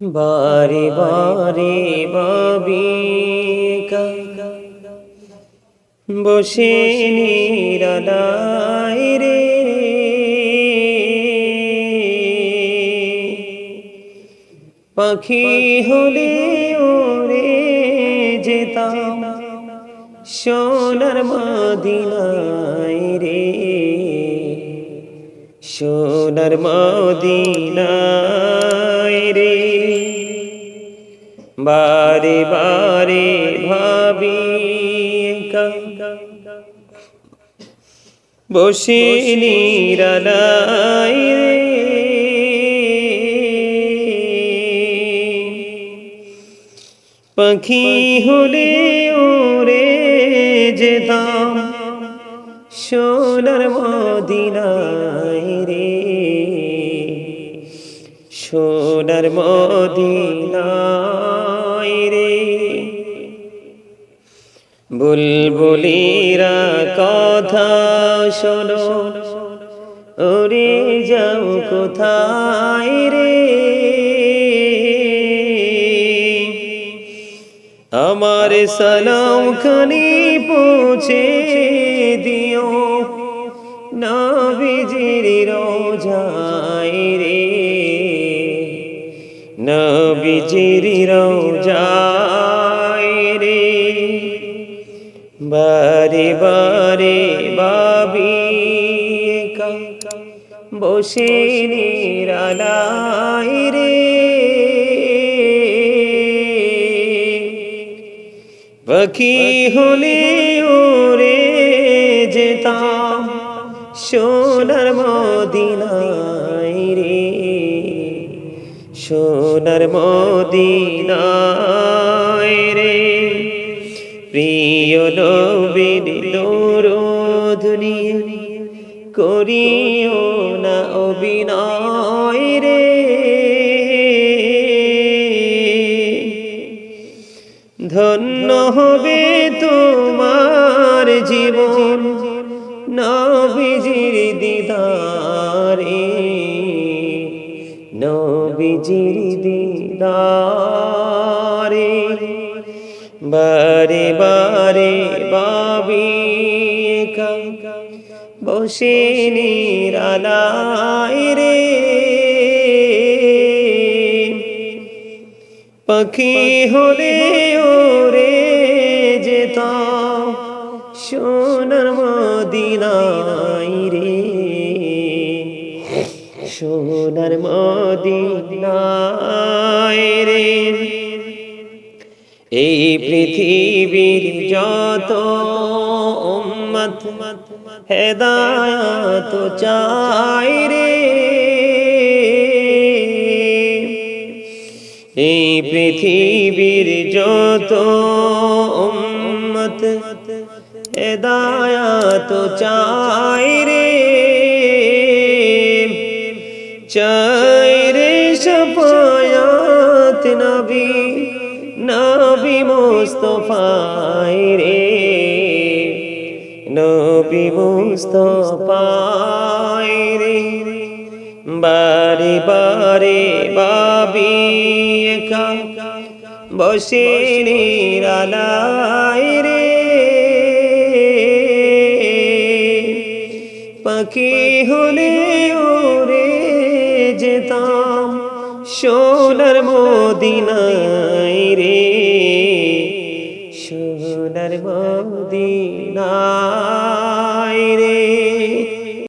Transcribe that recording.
বারে বারে বাবি বসে নিরালায় রে। পাখি হলে ওরে যেতাম, সোনার মদিনায় রে। সোনার মদিনায় বারে বারে ভাবি বসে নিরালায় পাখি হলে ওরে যেতাম সোনার মদিনায় রে। সোনার মদিনায় বুলবুলিরা কথা শোনো ওরে যাও কোথায় রে? আমার সালাম খানি পৌঁছে দিও, নবীজির রোজায় রে। নবীজির রোজায় বারে বারে বাবি বসে নিরালায় রে। পাখি হলে ওরে যেতাম সোনার মদিনায় রে। সোনার মদিনায় প্রিয় নবীর দুনিয়া করিও না অভিনয় রে। ধন্য হবে তোমার জীবন নবীজির দিদারে। নবীজির দিদারে। বারে বারে বাবি বসে নিরালায় রে। পাখি হলে ওরে যেতাম, সোনার মদিনায় রে। সোনার মদিনায় এই পৃথিবীর যত উম্মত হেদায়ত চাই রে। এই পৃথিবীর যত উম্মত হেদায়াত চাই রে। চাই মুস্তফায় রে। নবী মুস্তফায় রে। বারে বারে বাবি বসে নিরালায় রে। পাখি হলে ওরে যেতাম সোনার মদিনায় রে।